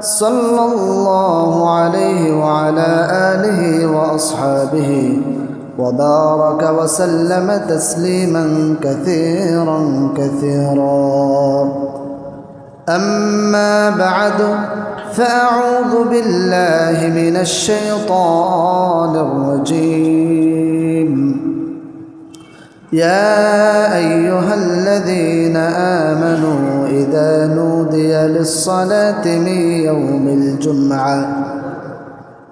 صلى الله عليه وعلى آله وأصحابه وبارك وسلم تسليما كثيرا كثيرا. أما بعد فأعوذ بالله من الشيطان الرجيم. يا أيها الذين آمنوا إذا نودي للصلاة من يوم الجمعة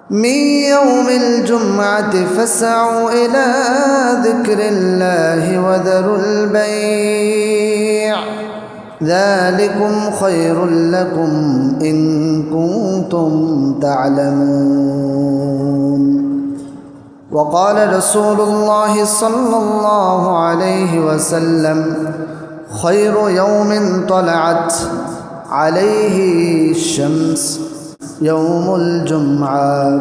من يوم الجمعة فاسعوا إلى ذكر الله وذروا البيع. ذلكم خير لكم إن كنتم تعلمون. وقال رسول الله صلى الله عليه وسلم خير يوم طلعت عليه الشمس يوم الجمعة.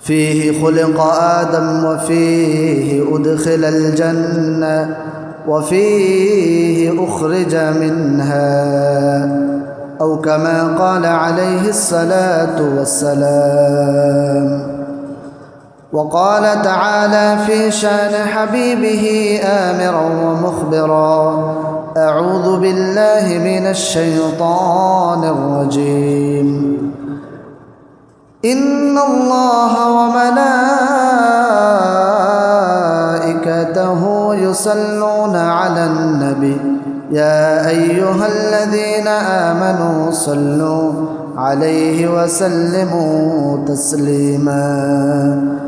فيه خلق آدم وفيه أدخل الجنة وفيه أخرج منها. أو كما قال عليه الصلاة والسلام وقال تعالى في شأن حبيبه آمرا ومخبرا. أعوذ بالله من الشيطان الرجيم. إن الله وملائكته يصلون على النبي. يا أيها الذين آمنوا صلوا عليه وسلموا تسليما.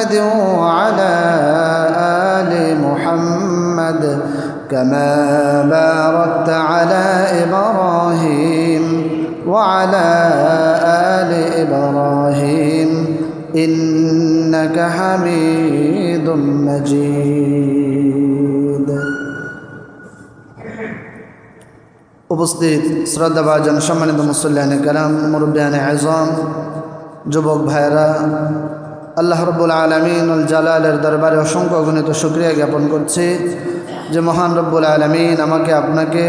وعلى آل محمد كما باركت على إبراهيم وعلى آل إبراهيم إنك حميد مجيد উপস্থিত শ্রদ্ধাভাজন সম্মানিত মুসল্লান কালাম মুরব্বান আজম যুবক ভাইরা আল্লাহ রব্বুল আলমিনুল জালালের দরবারে অসংখ্য গণিত শুক্রিয়া জ্ঞাপন করছি যে মহান রব্বুল আলমিন আমাকে আপনাকে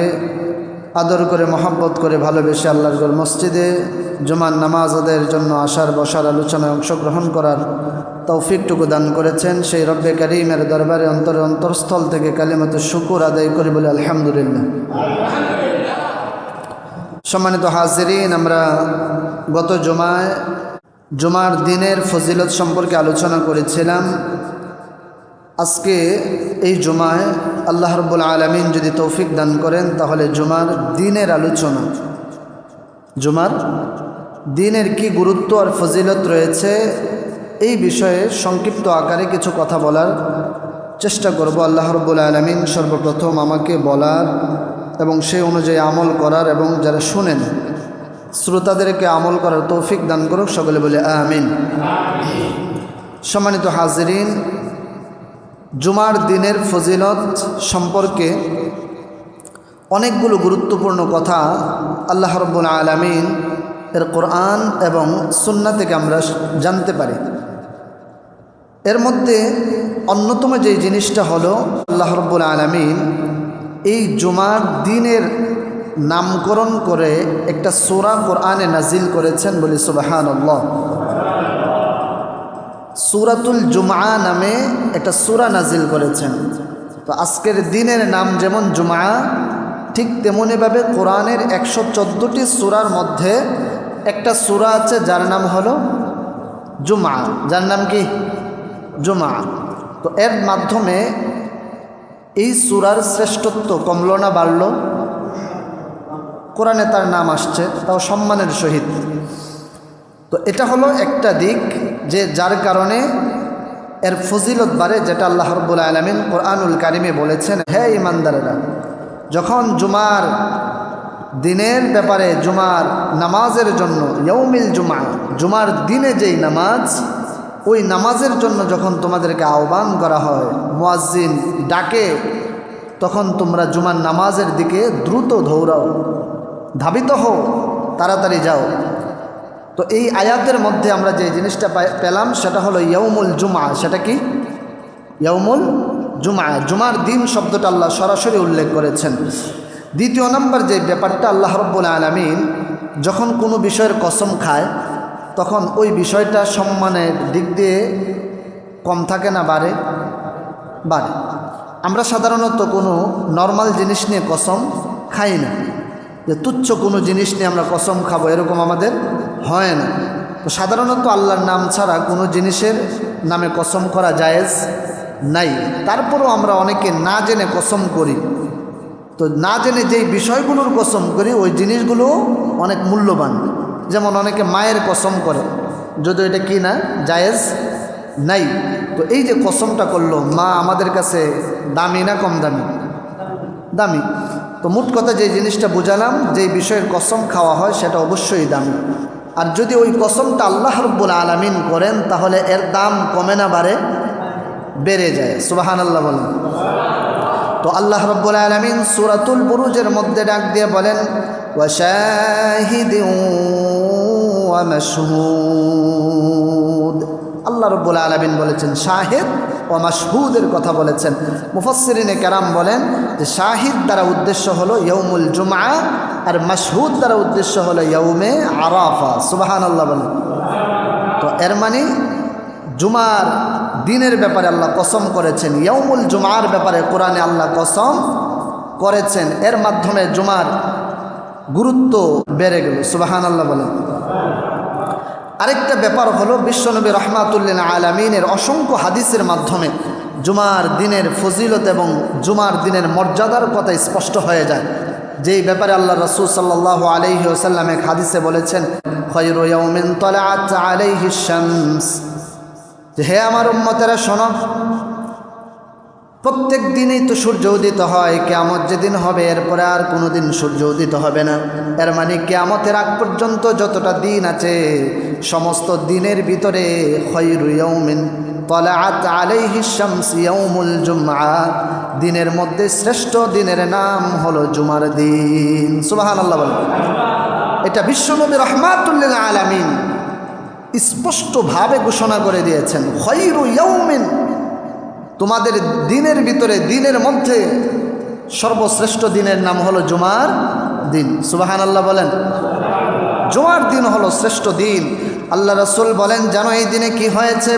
আদর করে, মহাব্বত করে ভালোবেসে আল্লাহর মসজিদে জুমান নামাজ আদের জন্য আসার, বসার, আলোচনায় অংশগ্রহণ করার তৌফিকটুকু দান করেছেন। সেই রব্বে করিমের দরবারে অন্তরে অন্তরস্থল থেকে কালিমত শুকুর আদায় করি বলে আলহামদুলিল্লাহ। সম্মানিত হাজিরিন, আমরা গত জমায় জুমার দিনের ফজিলত সম্পর্কে আলোচনা করেছিলাম। আজকে এই জুমায় আল্লাহ রব্বুল আলমিন যদি তৌফিক দান করেন, তাহলে জুমার দিনের আলোচনা, জুমার দিনের কি গুরুত্ব আর ফজিলত রয়েছে, এই বিষয়ে সংক্ষিপ্ত আকারে কিছু কথা বলার চেষ্টা করব। আল্লাহ রব্বুল আলমিন সর্বপ্রথম আমাকে বলার এবং সেই অনুযায়ী আমল করার এবং যারা শুনেন শ্রোতাদেরকে আমল করার তৌফিক দান করুক, সকলে বলে আমিন। সম্মানিত হাজরিন, জুমার দিনের ফজিলত সম্পর্কে অনেকগুলো গুরুত্বপূর্ণ কথা আল্লাহ রব্বুল আলমিন এর কোরআন এবং সুন্না থেকে আমরা জানতে পারি। এর মধ্যে অন্যতম যে জিনিসটা হলো আল্লাহ রব্বুল আলমিন এই জুমার দিনের নামকরণ করে একটা সোরা কোরআনে নাজিল করেছেন বলি সুবাহান সুরাতুল জুমা নামে একটা সুরা নাজিল করেছেন। তো আজকের দিনের নাম যেমন জুমা ঠিক তেমনিভাবে কোরআনের একশো চোদ্দোটি সুরার মধ্যে একটা সুরা আছে যার নাম হলো জুমা যার নাম কি? জুমা তো এর মাধ্যমে এই সুরার শ্রেষ্ঠত্ব কমল না বাড়ল? কোরআনে তার নাম আসছে, তাও সম্মানের সহিত। তো এটা হলো একটা দিক যে যার কারণে এর ফজিলত বাড়ে, যেটা আল্লাহ রব্বুল আলমিন কোরআনুল কারিমে বলেছেন, হে ইমানদারেরা যখন জুমার দিনের ব্যাপারে, জুমার নামাজের জন্য ইয়ৌমিল জুমা জুমার দিনে যেই নামাজ, ওই নামাজের জন্য যখন তোমাদেরকে আহ্বান করা হয়, মুয়াজ্জিন ডাকে, তখন তোমরা জুমার নামাজের দিকে দ্রুত দৌড়াও। ধাবিত হও, তাড়াতাড়ি যাও। তো এই আয়াতের মধ্যে আমরা যে জিনিসটা পেলাম, সেটা হলো ইয়ৌমুল জুমা সেটা কি? ইয়ৌমুল জুমা জুমার দিন শব্দটা আল্লাহ সরাসরি উল্লেখ করেছেন। দ্বিতীয় নম্বর যে ব্যাপারটা আল্লাহ রব্বুল আলমিন যখন কোনো বিষয়ের কসম খায়, তখন ওই বিষয়টা সম্মানের দিক দিয়ে কম থাকে না, বাড়ে? বাড়ে। আমরা সাধারণত কোনো নর্মাল জিনিস নিয়ে কসম খাই না। যে তুচ্ছ কোনো জিনিস নিয়ে আমরা কসম খাব, এরকম আমাদের হয় না। তো সাধারণত আল্লাহর নাম ছাড়া কোনো জিনিসের নামে কসম করা জায়েজ নাই। তারপরও আমরা অনেকে না জেনে কসম করি। তো না জেনে যেই বিষয়গুলোর কসম করি, ওই জিনিসগুলো অনেক মূল্যবান। যেমন অনেকে মায়ের কসম করে যদি এটা কি না, জায়েজ নাই। তো এই যে কসমটা করল, মা আমাদের কাছে দামি না কম দামি? দামি। তো মোট কথা যে জিনিসটা বুঝালাম, যেই বিষয়ের কসম খাওয়া হয় সেটা অবশ্যই দামি। আর যদি ওই কসমটা আল্লাহ রব্বুল আলমিন করেন, তাহলে এর দাম কমে না বাড়ে, বেড়ে যায়। সুবাহান আল্লাহ বলেন। তো আল্লাহ রব্বুল আলমিন সুরাতুল বুরুজের মধ্যে ডাক দিয়ে বলেন ওয়াশাহিদিন ওয়া মাশহুদ। আল্লাহ রব্বুল আলমিন বলেছেন, শাহেদ ও মাসহুদের কথা বলেছেন। মুফসরিনে কেরাম বলেন যে, শাহিদ দ্বারা উদ্দেশ্য হলো ইয়ৌমুল জুমা আর মাসহুদ দ্বারা উদ্দেশ্য হলো ইয়ৌমে আরাফা। সুবাহান আল্লাহ বলেন। তো এর মানে জুমার দিনের ব্যাপারে আল্লাহ কসম করেছেন ইয়ৌমুল জুমার ব্যাপারে কোরআনে আল্লাহ কসম করেছেন। এর মাধ্যমে জুমার গুরুত্ব বেড়ে গেল। সুবাহান আল্লাহ বলেন। আরেকটা ব্যাপার হলো বিশ্বনবী রহমাতুল্লিন আলমিনের অসংখ্য হাদিসের মাধ্যমে জুমার দিনের ফজিলত এবং জুমার দিনের মর্যাদার কথা স্পষ্ট হয়ে যায়। যেই ব্যাপারে আল্লাহ রসুল সাল্লাহ আলহি ওসাল্লাম এক হাদিসে বলেছেন হে আমার উম্মতেরা শোনো প্রত্যেক দিনই তো সূর্য উদিত হয়, কেয়ামত যেদিন হবে, এরপরে আর কোনো দিন সূর্য উদিত হবে না। এর মানে কেয়ামতের আগ পর্যন্ত যতটা দিন আছে, সমস্ত দিনের ভিতরে দিনের মধ্যে শ্রেষ্ঠ দিনের নাম হলো জুমার দিন। সুবহানাল্লাহ বলেন। এটা বিশ্বনবী রহমাতুল্লিল আলামিন স্পষ্টভাবে ঘোষণা করে দিয়েছেন, খৈরু ইয়াউমিন তোমাদের দিনের ভিতরে, দিনের মধ্যে সর্বশ্রেষ্ঠ দিনের নাম হলো জুমার দিন। সুবাহান আল্লাহ বলেন, জুমার দিন হলো শ্রেষ্ঠ দিন। আল্লাহ রসুল বলেন, জানো এই দিনে কি হয়েছে?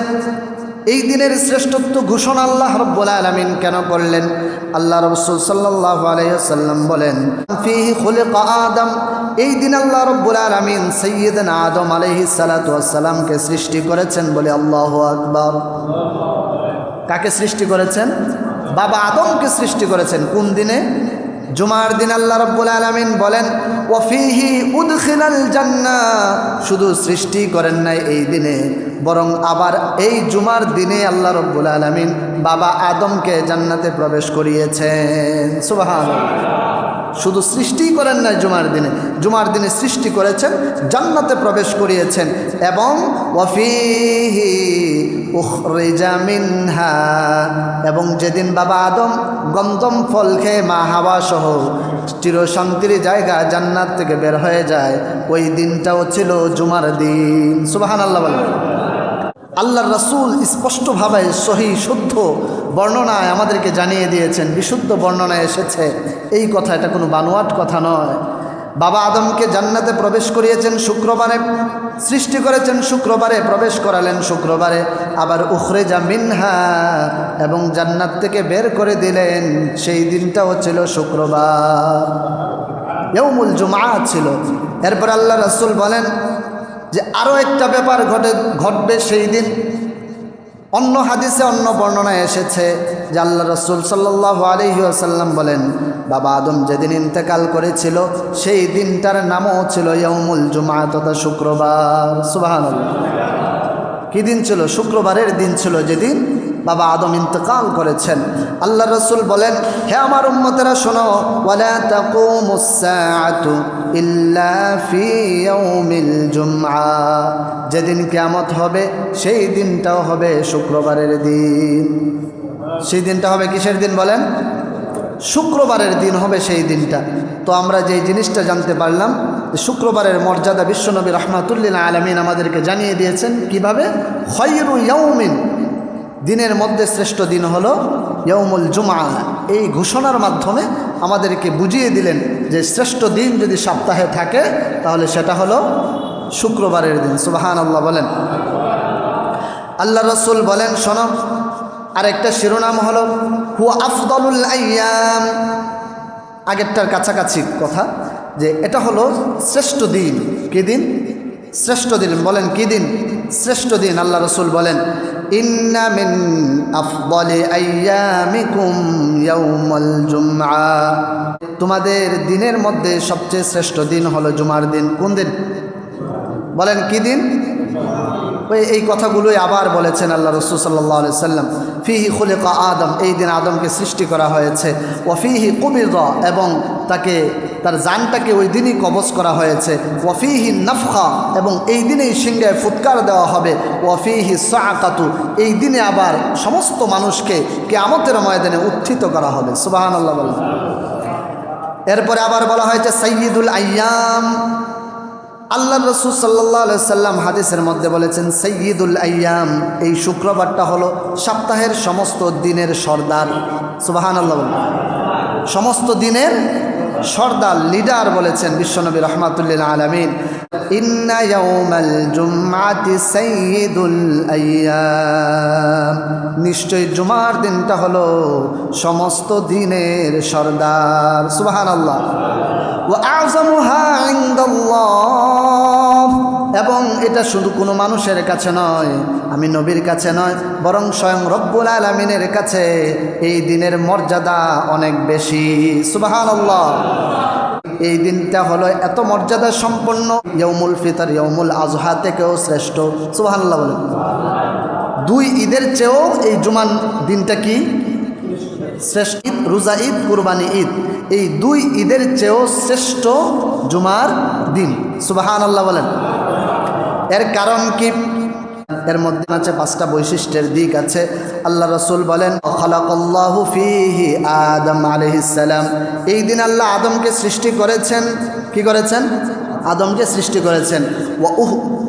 এই দিনের শ্রেষ্ঠত্ব ঘোষণা আল্লাহ রব্বুল আলমিন কেন করলেন? আল্লাহ রসুল সাল্লাহ আলাইসাল্লাম বলেন আদম। এই দিন আল্লাহ রব্বুল আলমিন সৈয়দন আদম আলহি সালাতামকে সৃষ্টি করেছেন বলে আল্লাহ আকবর। কাকে সৃষ্টি করেছেন? বাবা আদমকে সৃষ্টি করেছেন। কোন দিনে? জুমার দিন আল্লাহ রব্বুল আলমিন বলেন ওফিহি উদখিলাল জান্না শুধু সৃষ্টি করেন নাই এই দিনে, বরং আবার এই জুমার দিনে আল্লাহ রব্বুল আলমিন বাবা আদমকে জান্নাতে প্রবেশ করিয়েছেন। সুবাহান শুধু সৃষ্টি করেন নাই জুমার দিনে। জুমার দিনে সৃষ্টি করেছেন, জান্নাতে প্রবেশ করিয়েছেন এবং এবং যেদিন বাবা আদম গন্ধম ফল খেয়ে মা হাওয়া সহ চিরশান্তির জায়গা জান্নাত থেকে বের হয়ে যায়, ওই দিনটাও ছিল জুমার দিন। সুবাহান আল্লাহ বলেন আল্লাহ রসুল স্পষ্টভাবে সহি, শুদ্ধ বর্ণনায় আমাদেরকে জানিয়ে দিয়েছেন, বিশুদ্ধ বর্ণনায় এসেছে। এই কথা, এটা কোনো বানোয়াট কথা নয়। বাবা আদমকে জান্নাতে প্রবেশ করিয়েছেন শুক্রবারে, সৃষ্টি করেছেন শুক্রবারে, প্রবেশ করালেন শুক্রবারে। আবার উখরে মিনহা, এবং জান্নাত থেকে বের করে দিলেন। সেই দিনটাও ছিল শুক্রবার। ইয়ৌমুল জুমা ছিল। এরপর আল্লাহ রসুল বলেন যে আরও একটা ব্যাপার ঘটে, ঘটবে সেই দিন। অন্য হাদিসে অন্য বর্ণনায় এসেছে যে আল্লাহ রসুল সাল্লাহ আলহি আসাল্লাম বলেন, বাবা আদম যেদিন ইন্তেকাল করেছিল, সেই দিনটার নামও ছিল ইয়মুল জুমা তথা শুক্রবার। সুবাহ কী দিন ছিল? শুক্রবারের দিন ছিল যেদিন বাবা আদম ইন্তকাল করেছেন। আল্লাহ রসুল বলেন, হে আমার উম্মতেরা, শোনো যেদিন কিয়ামত হবে, সেই দিনটাও হবে শুক্রবারের দিন। সেই দিনটা হবে কিসের দিন বলেন? শুক্রবারের দিন হবে সেই দিনটা। তো আমরা যেই জিনিসটা জানতে পারলাম শুক্রবারের মর্যাদা বিশ্বনবী রহমাতুল্লিল আলমিন আমাদেরকে জানিয়ে দিয়েছেন কীভাবে? খয়রু ইয়ৌমিন দিনের মধ্যে শ্রেষ্ঠ দিন হলো ইয়ৌমুল জুমা এই ঘোষণার মাধ্যমে আমাদেরকে বুঝিয়ে দিলেন যে শ্রেষ্ঠ দিন যদি সপ্তাহে থাকে, তাহলে সেটা হলো শুক্রবারের দিন। সুবাহান আল্লাহ বলেন। আল্লাহ রসুল বলেন, শোনো, আরেকটা শিরোনাম হলো হু আফদলুল আয়াম আগেরটার কাছাকাছি কথা, যে এটা হলো শ্রেষ্ঠ দিন। কি দিন? শ্রেষ্ঠ দিন। বলেন, কি দিন? শ্রেষ্ঠ দিন, আল্লাহ রসুল বলেন তোমাদের দিনের মধ্যে সবচেয়ে শ্রেষ্ঠ দিন হলো জুমার দিন। কোন দিন? বলেন কি দিন? এই কথাগুলোই আবার বলেছেন আল্লাহ রসুল সাল্লাহ সাল্লাম। ফিহি খুলিকা আদম, এই দিন আদমকে সৃষ্টি করা হয়েছে। ওয়াফিহি কুবির এবং তাকে, তার জানটাকে ওই দিনই কবজ করা হয়েছে। ওয়াফিহি নফখা, এবং এই দিনেই সিংহায় ফুৎকার দেওয়া হবে। ওয়াফিহি সাকাতু এই দিনে আবার সমস্ত মানুষকে কেয়ামতের ময়দানে উত্থিত করা হবে। সুবাহান আল্লাহ এরপরে আবার বলা হয়েছে সৈয়দুল আয়াম আল্লাহ রসুল সাল্লাহ সাল্লাম হাদিসের মধ্যে বলেছেন সৈয়দুল আয়াম এই শুক্রবারটা হলো সপ্তাহের সমস্ত দিনের সর্দার। সুবাহান আল্লাহ সমস্ত দিনের সর্দার, লিডার বলেছেন বিশ্বনবী রহমাতুল্লিল আলমিন। নিশ্চয় জুমার দিনটা হলো সমস্ত দিনের সর্দার। সুবাহ আল্লাহ ইনদাল্লাহ। এবং এটা শুধু কোনো মানুষের কাছে নয়, আমি নবীর কাছে নয়, বরং স্বয়ং রব্বুল আলমিনের কাছে এই দিনের মর্যাদা অনেক বেশি। সুবহানাল্লাহ। এই দিনটা হলো এত মর্যাদা সম্পন্ন ইয়মুল ফিতর ইয়ৌমুল আজহা থেকেও শ্রেষ্ঠ। সুবহানাল্লাহ বলেন। দুই ঈদের চেয়েও এই জুমান দিনটা কি? শ্রেষ্ঠ ঈদ, রোজা ঈদ, কুরবানি ঈদ। এই দুই ঈদের চেয়েও শ্রেষ্ঠ জুমার দিন। সুবাহান আল্লাহ বলেন। এর কারণ কি? এর মধ্যে আছে পাঁচটা বৈশিষ্ট্যের দিক আছে। আল্লাহ রসুল বলেন ফিহি আদম আলহিসাম এই দিন আল্লাহ আদমকে সৃষ্টি করেছেন। কি করেছেন? আদমকে সৃষ্টি করেছেন। উহ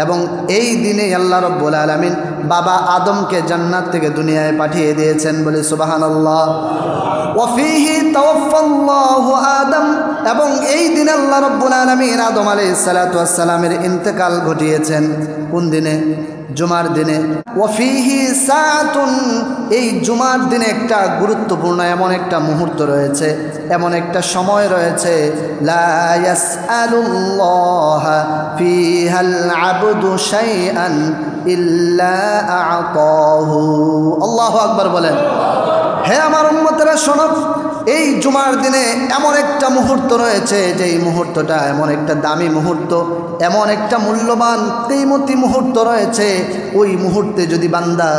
এবং এই দিনে আল্লাহ রব্বুল আলামিন বাবা আদমকে জান্নাত থেকে দুনিয়ায় পাঠিয়ে দিয়েছেন বলে তাওয়াফাল্লাহু আদম। এবং এই দিনে আল্লাহ রব্বুল আলামিন আদম আলাইহিস সালাতু সালামের ইন্তেকাল ঘটিয়েছেন। কোন দিনে? জুমার দিনে। ওয়াফিহি সাতুন এই জুমার দিনে একটা গুরুত্বপূর্ণ এমন একটা মুহূর্ত রয়েছে, এমন একটা সময় রয়েছে আল্লাহু আকবার বলেন। হে আমার উম্মতেরা, শোনো, এই জুমার দিনে এমন একটা মুহূর্ত রয়েছে যে এই মুহূর্তটা এমন একটা দামি মুহূর্ত, এমন একটা মূল্যবান কেইমতি মুহূর্ত রয়েছে। ওই মুহূর্তে যদি বান্দা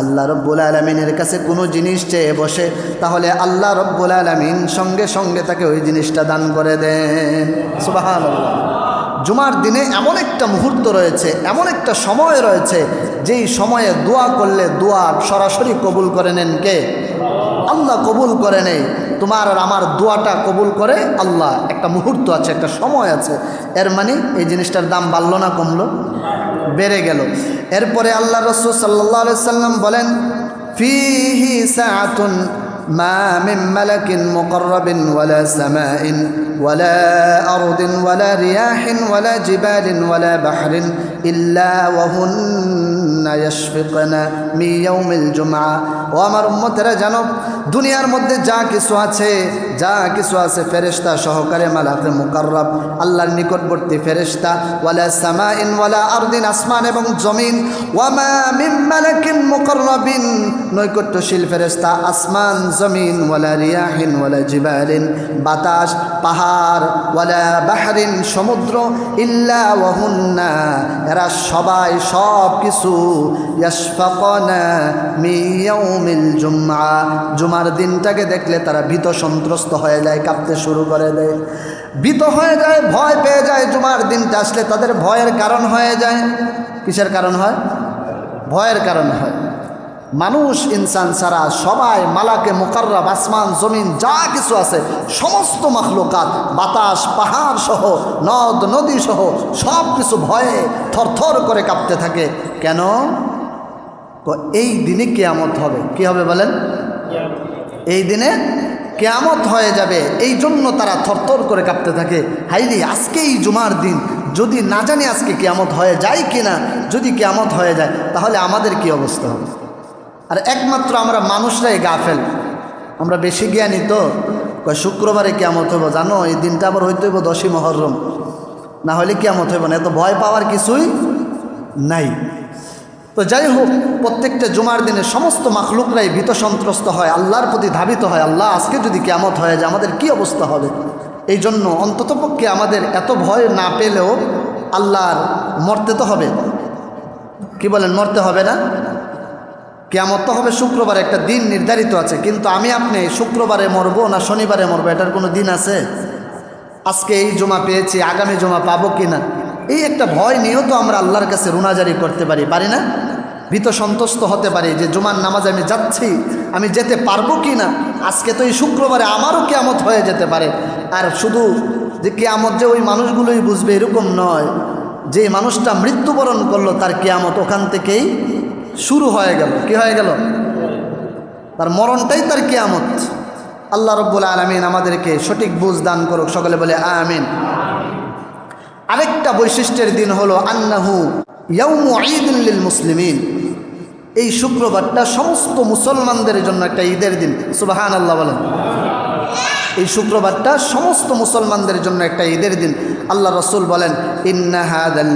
আল্লাহ রব্বুল আলমিনের কাছে কোনো জিনিস চেয়ে বসে, তাহলে আল্লাহ রব্বুল আলমিন সঙ্গে সঙ্গে তাকে ওই জিনিসটা দান করে দেন। সুবাহান জুমার দিনে এমন একটা মুহূর্ত রয়েছে, এমন একটা সময় রয়েছে, যেই সময়ে দোয়া করলে দোয়া সরাসরি কবুল করে নেন কে? আল্লাহ কবুল করে নেই। তোমার আর আমার দোয়াটা কবুল করে আল্লাহ। একটা মুহূর্ত আছে, একটা সময় আছে। এর মানে এই জিনিসটার দাম বাড়ল না কমলো? বেড়ে গেল। এরপরে আল্লাহ রসুল সাল্লাহ সাল্লাম বলেন, ফিহি সাআতুন ما من ملك مقرب ولا سماء ولا أرض ولا رياح ولا جبال ولا بحر إلا وهن يشفقن من يوم الجمعة وامر أمتরা জানো, দুনিয়ার মধ্যে যা কিছু আছে, যা কিছু আছে ফেরেশতা সহকারে মালাকে মুকাররব, আল্লাহর নিকটবর্তী ফেরেশতা, ওয়ালা সামাইন ওয়ালা আরদিন, আসমান এবং জমিন ওয়ামা মিম মালাকিন মুকাররাবিন, নৈকট্যশীল ফেরেশতা, আসমান জমিন, ওয়ালা রিয়াহিন, ওয়ালা জিবালিন, বাতাস, পাহাড়, ওয়ালা বাহরিন, সমুদ্র, ইল্লা ওয়াহুন্না, এরা সবাই সব কিছু ইয়াশফাকানা মি ইয়াউমিল জুমআ, জুমার দিনটাকে দেখলে তারা ভীত সন্ত্রস্ত হয়ে যায়, কাঁপতে শুরু করে দেয়। ভীত হয়ে যায়, ভয় পেয়ে যায়, জুমার দিনটা আসলে তাদের ভয়ের কারণ হয়ে যায়। কিসের কারণ হয়? ভয়ের কারণ হয়। মানুষ, ইনসান ছাড়া সবাই, মালাকে মোকাররাব, আসমান, জমিন, যা কিছু আছে, সমস্ত মাখলুকাত, বাতাস, পাহাড় সহ, নদ, নদী সহ, সব কিছু ভয়ে থরথর করে কাঁপতে থাকে। কেন? এই দিনে কেয়ামত হবে। কি হবে বলেন? এই দিনে কেয়ামত হয়ে যাবে। এই জন্য তারা থরথর করে কাঁপতে থাকে। হাইলি আজকে এই জুমার দিন। যদি না জানি আজকে কেয়ামত হয়ে যায় কি না যদি কেয়ামত হয়ে যায়, তাহলে আমাদের কি অবস্থা হবে? আর একমাত্র আমরা মানুষরাই গাফেল। আমরা বেশি জ্ঞানী তো। শুক্রবারে কেয়ামত হইব, জানো? এই দিনটা আবার হইতে হইব দশই মহরম। না হলে কেয়ামত হইব না। এত ভয় পাওয়ার কিছুই নাই। তো যাই হোক, প্রত্যেকটা জুমার দিনে সমস্ত মাখলুকরাই ভীত সন্ত্রস্ত হয়, আল্লাহর প্রতি ধাবিত হয়। আল্লাহ আজকে যদি কেমত হয়, যে আমাদের কি অবস্থা হবে? এই জন্য অন্ততপক্ষে আমাদের এত ভয় না পেলেও আল্লাহর মরতে তো হবে। কি বলেন, মরতে হবে না? কেমত তো হবে শুক্রবার, একটা দিন নির্ধারিত আছে, কিন্তু আমি আপনি শুক্রবারে মরবো না শনিবারে মরবো, এটার কোনো দিন আছে? আজকে এই জমা পেয়েছি, আগামী জমা পাবো কি না এই একটা ভয় নিয়েও তো আমরা আল্লাহর কাছে রুনাজারি করতে পারি পারি না? ভীত সন্তুষ্ট হতে পারি যে জুমার নামাজ আমি যাচ্ছি, আমি যেতে পারব কি না আজকে তো এই শুক্রবারে আমারও কেয়ামত হয়ে যেতে পারে। আর শুধু যে কেয়ামত যে ওই মানুষগুলোই বুঝবে এরকম নয়, যে মানুষটা মৃত্যুবরণ করল তার কেয়ামত ওখান থেকেই শুরু হয়ে গেল। কি হয়ে গেল? তার মরণটাই তার কেয়ামত। আল্লাহ রব্বুল আলমিন আমাদেরকে সঠিক বুঝ দান করুক, সকলে বলে আমিন। আরেকটা বৈশিষ্ট্যের দিন হলো আন্নাহু ইয়াউমু ঈদুল্লিল মুসলিমিন। এই শুক্রবারটা সমস্ত মুসলমানদের জন্য একটা ঈদের দিন। সুবাহান আল্লাহ বলেন। এই শুক্রবারটা সমস্ত মুসলমানদের জন্য একটা ঈদের দিন। আল্লাহ রসুল বলেন ইন্নাহাদিল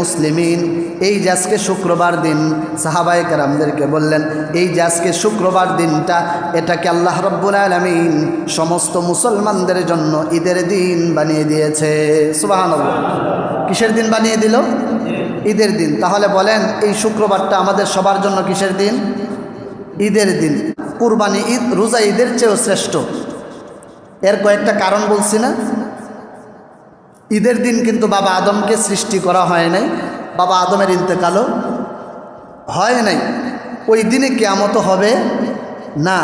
মুসলিমিন। এই যে শুক্রবার দিন সাহাবাই কারামদেরকে বললেন, এই যে শুক্রবার দিনটা এটাকে আল্লাহ রব্বুল আলমিন সমস্ত মুসলমানদের জন্য ঈদের দিন বানিয়ে দিয়েছে? সুবাহান কিসের দিন বানিয়ে দিল? ঈদের দিন। তাহলে বলেন, এই শুক্রবারটা আমাদের সবার জন্য কিসের দিন? ঈদের দিন। কুরবানি ঈদ, রোজা ঈদের চেয়েও শ্রেষ্ঠ। এর কয়েকটা কারণ বলছি না। ঈদের দিন কিন্তু বাবা আদমকে সৃষ্টি করা হয় নাই, বাবা আদমের ইন্তেকালও হয় নাই। ওই দিনে কেয়ামত হবে না।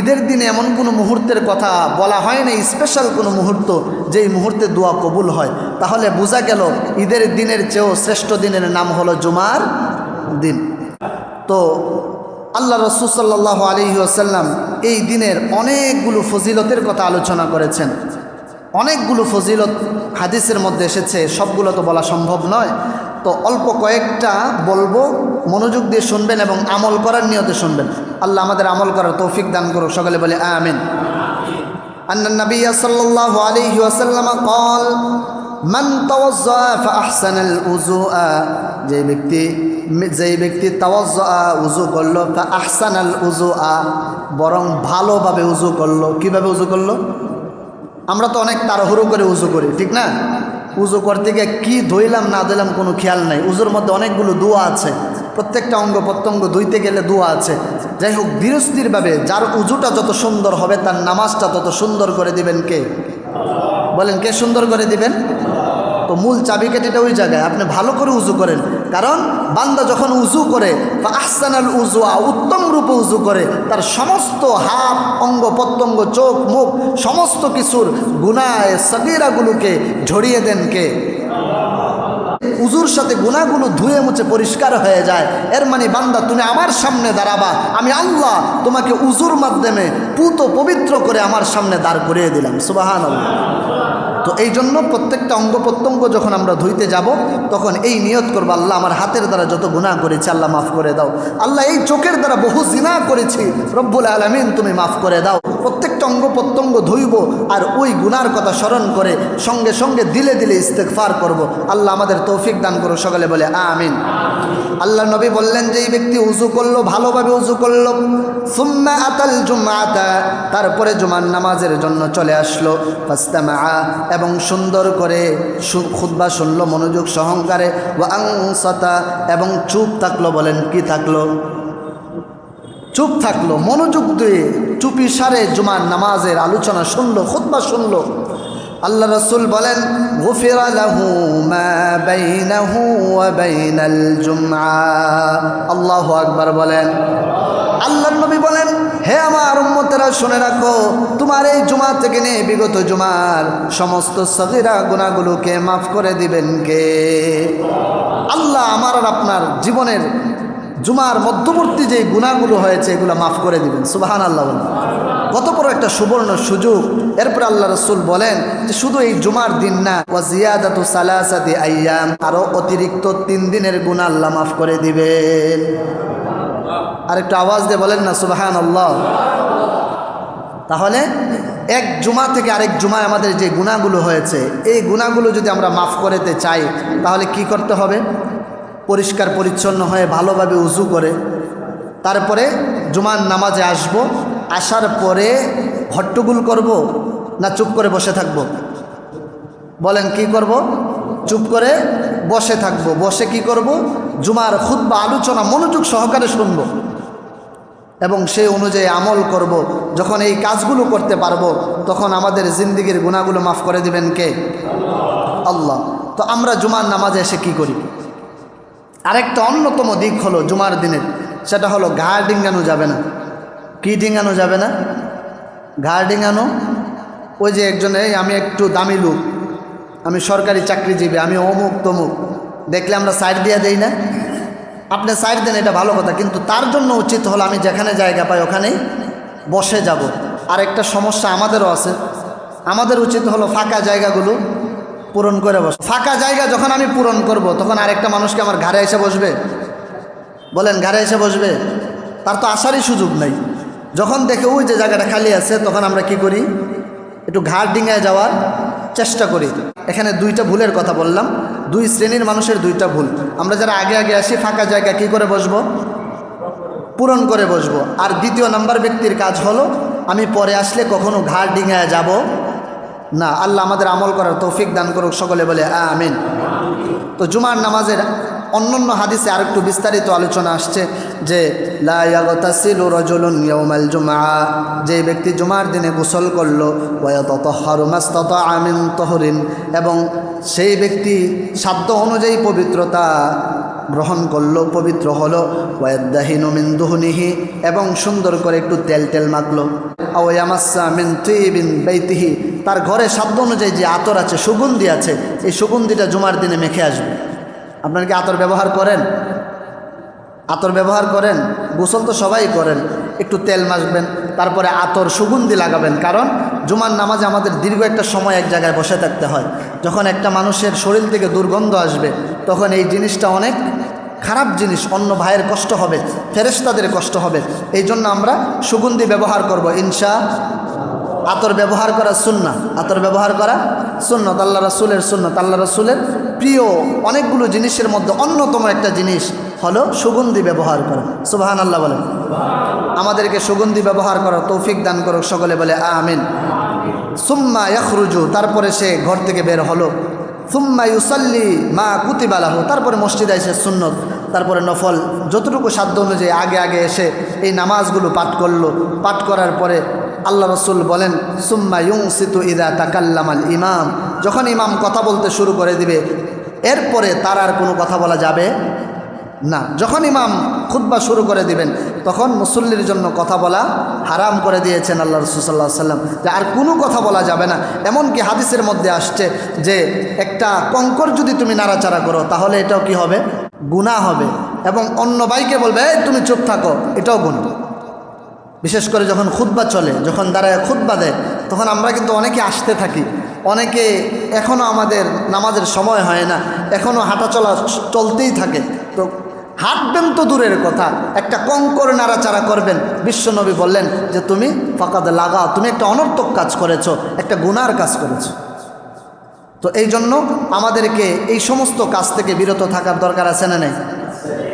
ঈদের দিনে এমন কোনো মুহূর্তের কথা বলা হয় না স্পেশাল কোনো মুহূর্ত যেই মুহূর্তে দোয়া কবুল হয়। তাহলে বোঝা গেল ঈদের দিনের চেয়েও শ্রেষ্ঠ দিনের নাম হলো জুমার দিন। তো আল্লাহ রসুসাল্লাহ আলহি আসাল্লাম এই দিনের অনেকগুলো ফজিলতের কথা আলোচনা করেছেন। অনেকগুলো ফজিলত হাদিসের মধ্যে এসেছে, সবগুলো তো বলা সম্ভব নয়। তো অল্প কয়েকটা বলব, মনোযোগ দিয়ে শুনবেন এবং আমল করার নিয়তে শুনবেন। আল্লাহ আমাদের আমল করার তৌফিক দান করো সকালে বলে আমিন। আন্না নবী সাল্লাহ আলহি আসাল্লাম কল মান আহসানাল উজু যে ব্যক্তি যেই ব্যক্তি তাওয়াজ্জা উজু করল তা আহসানাল উজু আ বরং ভালোভাবে উজু করল। কীভাবে উজু করল? আমরা তো অনেক তাড়াহুড়ো করে উজু করি, ঠিক না? উজু করতে গিয়ে কী ধইলাম, না ধুইলাম কোনো খেয়াল নাই। উজুর মধ্যে অনেকগুলো দোয়া আছে। প্রত্যেকটা অঙ্গ প্রত্যঙ্গ ধুইতে গেলে দোয়া আছে। যাই হোক, ধীরস্থিরভাবে যার উজুটা যত সুন্দর হবে, তার নামাজটা তত সুন্দর করে দিবেন কে? বলেন, কে সুন্দর করে দিবেন? তো মূল চাবিকাঠিটা ওই জায়গায়, আপনি ভালো করে উজু করেন। কারণ বান্দা যখন উজু করে বা আহসানাল উজু উত্তম রূপে উজু করে, তার সমস্ত হাত, অঙ্গ, প্রত্যঙ্গ, চোখ, মুখ, সমস্ত কিছুর গুনায় সগিরাগুলোকে ঝরিয়ে দেন কে? উজুর সাথে গুণাগুলো ধুয়ে মুছে পরিষ্কার হয়ে যায়। এর মানে বান্দা, তুমি আমার সামনে দাঁড়াবা, আমি আল্লাহ তোমাকে উজুর মাধ্যমে পুত পবিত্র করে আমার সামনে দাঁড় করিয়ে দিলাম। সুবাহান তো এই জন্য প্রত্যেকটা অঙ্গ প্রত্যঙ্গ যখন আমরা ধুইতে যাব, তখন এই নিয়ত করব, আল্লাহ আমার হাতের দ্বারা যত গুণা করেছি, আল্লাহ মাফ করে দাও। আল্লাহ এই চোখের দ্বারা বহু জিনা করেছি। রব্বুল আলমিন তুমি মাফ করে দাও। প্রত্যেকটা অঙ্গ প্রত্যঙ্গ ধুইব আর ওই গুনার কথা স্মরণ করে সঙ্গে সঙ্গে দিলে দিলে ইস্তেকফার করব। আল্লাহ আমাদের তৌফিক দান করো সকালে বলে আমিন। আল্লাহ নবী বললেন যে, এই ব্যক্তি উজু করল, ভালোভাবে উজু করল। সুম্মা আতাল জুমাতা তারপরে জুমার নামাজের জন্য চলে আসলো। ফাস্তামা এবং সুন্দর করে খুদ্া শুনলো, মনোযোগ সহকারে। ও আংসতা এবং চুপ থাকল, বলেন, কি থাকল? চুপ থাকল, মনোযোগ দিয়ে চুপি সারে জুমার নামাজের আলোচনা শুনলো খুদ্া শুনলো। আল্লাহ রসুল বলেন আল্লাহু আকবার বলেন। আল্লাহ নবী বলেন, হে আমার উম্মতেরা, শুনে রাখো, তোমার এই জুমা থেকে নিয়ে বিগত জুমার সমস্ত সগিরা গুণাগুলোকে মাফ করে দিবেন কে? আল্লাহ আমার আর আপনার জীবনের জুমার মধ্যবর্তী যে গুণাগুলো হয়েছে, এগুলো মাফ করে দিবেন। সুবাহান আল্লাহ কত বড় একটা সুবর্ণ সুযোগ। এরপর আল্লাহ রসুল বলেন যে, শুধু এই জুমার দিন না ওয়াজিয়াদাত সালাসাদি আইয়াম আরও অতিরিক্ত তিন দিনের গুণা আল্লাহ মাফ করে দিবেন। আর একটু আওয়াজ দিয়ে বলেন না সুবাহান আল্লাহ তাহলে এক জুমা থেকে আরেক জুমায় আমাদের যে গুণাগুলো হয়েছে, এই গুণাগুলো যদি আমরা মাফ করতে চাই, তাহলে কি করতে হবে? পরিষ্কার পরিচ্ছন্ন হয়ে ভালোভাবে উজু করে, তারপরে জুমার নামাজে আসব, আসার পরে হট্টগুল করব না চুপ করে বসে থাকব? বলেন, কি করব? চুপ করে বসে থাকব। বসে কি করব? জুমার খুদ আলোচনা মনোযোগ সহকারে শুনব এবং সেই অনুযায়ী আমল করব। যখন এই কাজগুলো করতে পারব, তখন আমাদের জিন্দিগির গুণাগুলো মাফ করে দিবেন কে? আল্লাহ। তো আমরা জুমার নামাজে এসে কি করি? আরেকটা অন্যতম দিক হলো জুমার দিনের সেটা হলো ঘাড় ডিঙ্গানো যাবে না। কি ডিঙ্গানো যাবে না? ঘাড় ডিঙ্গানো? ওই যে একজন আমি একটু দামি লোক, আমি সরকারি চাকরিজীবী, আমি অমুক তমুক, দেখলে আমরা সাইড দিয়ে দেই না? আপনি সাইড দেন, এটা ভালো কথা, কিন্তু তার জন্য উচিত হলো আমি যেখানে জায়গা পাই ওখানেই বসে যাব। আর একটা সমস্যা আমাদেরও আছে। আমাদের উচিত হলো ফাঁকা জায়গাগুলো পূরণ করে বস। ফাঁকা জায়গা যখন আমি পূরণ করব, তখন আরেকটা মানুষকে আমার ঘাড়ে এসে বসবে। বলেন, ঘাড়ে এসে বসবে। তার তো আসারই সুযোগ নাই। যখন দেখে, ওই যে জায়গাটা খালি আছে, তখন আমরা কি করি? একটু ঘাড় ডিঙায় যাওয়ার চেষ্টা করি। এখানে দুইটা ভুলের কথা বললাম। দুই শ্রেণির মানুষের দুইটা ভুল। আমরা যারা আগে আগে আসি, ফাঁকা জায়গা কি করে বসবো? পূরণ করে বসবো। আর দ্বিতীয় নাম্বার ব্যক্তির কাজ হলো, আমি পরে আসলে কখনো ঘাড় ডিঙায় যাব না, আল্লাহ আমাদের আমল করার তৌফিক দান করুক, সকলে বলে আমিন। তো জুমার নামাজের অন্যান্য হাদিসে আর একটু বিস্তারিত আলোচনা আসছে যে যে ব্যক্তি জুমার দিনে গোসল করল আমিন তহরিন, এবং সেই ব্যক্তি সাধ্য অনুযায়ী পবিত্রতা গ্রহণ করল, পবিত্র হলো ওয়াদ্দাহিনু দুহনিহি, এবং সুন্দর করে একটু তেল তেল মাখলো আওয়ামাসা মিন তুইবিন বেতিহি তার ঘরে সাধ্য অনুযায়ী যে আতর আছে, সুগন্ধি আছে, এই সুগন্ধিটা জুমার দিনে মেখে আসবে। আপনারা কি আতর ব্যবহার করেন? আতর ব্যবহার করেন? গোসল তো সবাই করেন। একটু তেল মাখবেন, তারপরে আতর সুগন্ধি লাগাবেন। কারণ জুমার নামাজে আমাদের দীর্ঘ একটা সময় এক জায়গায় বসে থাকতে হয়। যখন একটা মানুষের শরীর থেকে দুর্গন্ধ আসবে, তখন এই জিনিসটা অনেক খারাপ জিনিস, অন্য ভাইয়ের কষ্ট হবে ফেরেস্তাদের কষ্ট হবে। এই জন্য আমরা সুগন্ধি ব্যবহার করব, ইনশা আতর ব্যবহার করা সুন্না আতর ব্যবহার করা সুন্নত আল্লাহ রসুলের সুন্নত আল্লাহ রসুলের প্রিয় অনেকগুলো জিনিসের মধ্যে অন্যতম একটা জিনিস হলো সুগন্ধি ব্যবহার করা। সুবাহান আল্লাহ বলেন। আমাদেরকে সুগন্ধি ব্যবহার করার তৌফিক দান করুক। সকলে বলে আমিন। সুম্মা ইয়াখরুজু, তারপরে সে ঘর থেকে বের হলো। সুম্মা ইউসাল্লি মা কুতিবালাহ তারপরে মসজিদে এসে সুন্নত, তারপরে নফল। যতটুকু সাধ্য অনুযায়ী আগে আগে এসে এই নামাজগুলো পাঠ করল। পাঠ করার পরে আল্লাহ রসুল বলেন, সুম্মা ইউং সিতু ইদা তাকাল্লামাল ইমাম। যখন ইমাম কথা বলতে শুরু করে দিবে, এরপরে তার আর কোনো কথা বলা যাবে না। যখন ইমাম খুতবা শুরু করে দিবেন, তখন মুসল্লির জন্য কথা বলা হারাম করে দিয়েছেন আল্লাহ রসুল্লাহ সাল্লাম যে আর কোনো কথা বলা যাবে না। এমনকি হাদিসের মধ্যে আসছে যে, একটা কঙ্কর যদি তুমি নাড়াচাড়া করো, তাহলে এটাও কি হবে? গুণা হবে। এবং অন্য বাইকে বলবে, এই তুমি চুপ থাকো, এটাও গুণা বিশেষ করে যখন খুতবা চলে, যখন দাঁড়ায় খুতবা দেয়, তখন আমরা কিন্তু অনেকে আসতে থাকি। অনেকে এখনও আমাদের নামাজের সময় হয় না এখনও হাঁটা চলা চলতেই থাকে। তো হাঁটবেন তো দূরের কথা, একটা কঙ্কর নাড়াচাড়া করবেন। বিশ্বনবী বললেন যে, তুমি ফাঁকাদ লাগা, তুমি একটা অনর্থক কাজ করেছ, একটা গুনার কাজ করেছ। তো এই জন্য আমাদেরকে এই সমস্ত কাজ থেকে বিরত থাকার দরকার আছে না নেই?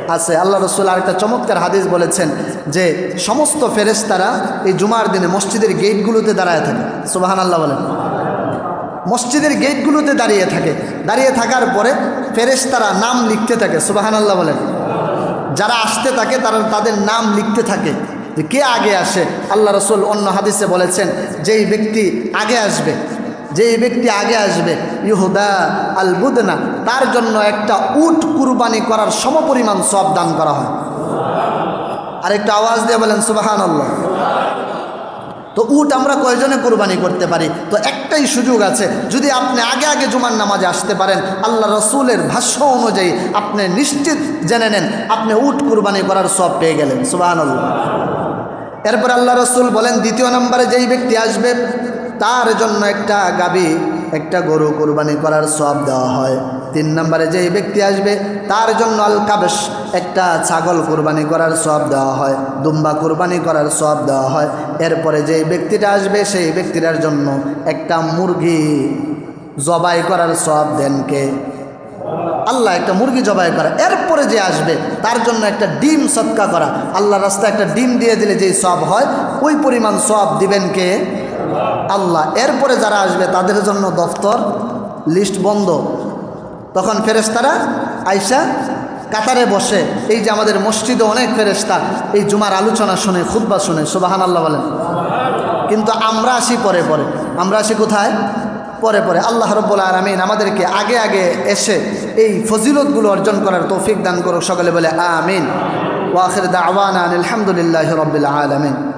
আছে। আল্লাহ রসুল আরেকটা চমৎকার হাদিস বলেছেন যে, সমস্ত ফেরেশতারা এই জুমার দিনে মসজিদের গেটগুলোতে দাঁড়ায় থাকে। সুবাহান আল্লাহ বলেন। মসজিদের গেটগুলোতে দাঁড়িয়ে থাকে। দাঁড়িয়ে থাকার পরে ফেরেশতারা নাম লিখতে থাকে। সুবাহান আল্লাহ বলেন। যারা আসতে থাকে, তারা তাদের নাম লিখতে থাকে যে, কে আগে আসে? আল্লাহ রসুল অন্য হাদিসে বলেছেন, যেই ব্যক্তি আগে আসবে যেই ব্যক্তি আগে আসবে, ইহুদা আল বুদনা তার জন্য একটা উট কুরবানি করার সমপরিমাণ সব দান করা হয়। আর একটা আওয়াজ দিয়ে বলেন সুবাহান আল্লাহ তো উট আমরা কয়জনে কোরবানি করতে পারি? তো একটাই সুযোগ আছে, যদি আপনি আগে আগে জুমার নামাজে আসতে পারেন, আল্লাহ রসুলের ভাষ্য অনুযায়ী আপনি নিশ্চিত জেনে নেন, আপনি উট কুরবানি করার সব পেয়ে গেলেন সুবাহান আল্লাহ এরপর আল্লাহ রসুল বলেন, দ্বিতীয় নম্বরে যেই ব্যক্তি আসবে তার জন্য একটা গাবি, একটা গরু কোরবানি করার সব দেওয়া হয়। তিন নম্বরে যেই ব্যক্তি আসবে, তার জন্য আল কাবেশ একটা ছাগল কোরবানি করার সব দেওয়া হয়, দুম্বা কোরবানি করার সব দেওয়া হয়। এরপরে যেই ব্যক্তিটা আসবে, সেই ব্যক্তিটার জন্য একটা মুরগি জবাই করার সব দেন কে? আল্লাহ একটা মুরগি জবাই করা। এরপরে যে আসবে, তার জন্য একটা ডিম সৎকা করা। আল্লাহ রাস্তায় একটা ডিম দিয়ে দিলে যেই সব হয়, ওই পরিমাণ সব দিবেন কে? আল্লাহ। এরপরে যারা আসবে, তাদের জন্য দফতর, লিস্ট বন্ধ। তখন ফেরেস্তারা আইসা কাতারে বসে, এই যে আমাদের মসজিদে অনেক ফেরেস্তা এই জুমার আলোচনা শুনে খুদ্া শুনে সুবাহান আল্লাহ বলেন। কিন্তু আমরা আসি পরে পরে। আমরা আসি কোথায়? পরে পরে। আল্লাহ রব্বুল আলমিন আমাদেরকে আগে আগে এসে এই ফজিলতগুলো অর্জন করার তৌফিক দান করুক, সকলে বলে আমিন। ওয়াখির দাওয়ানা আলহামদুলিল্লাহ রবিল আলমিন।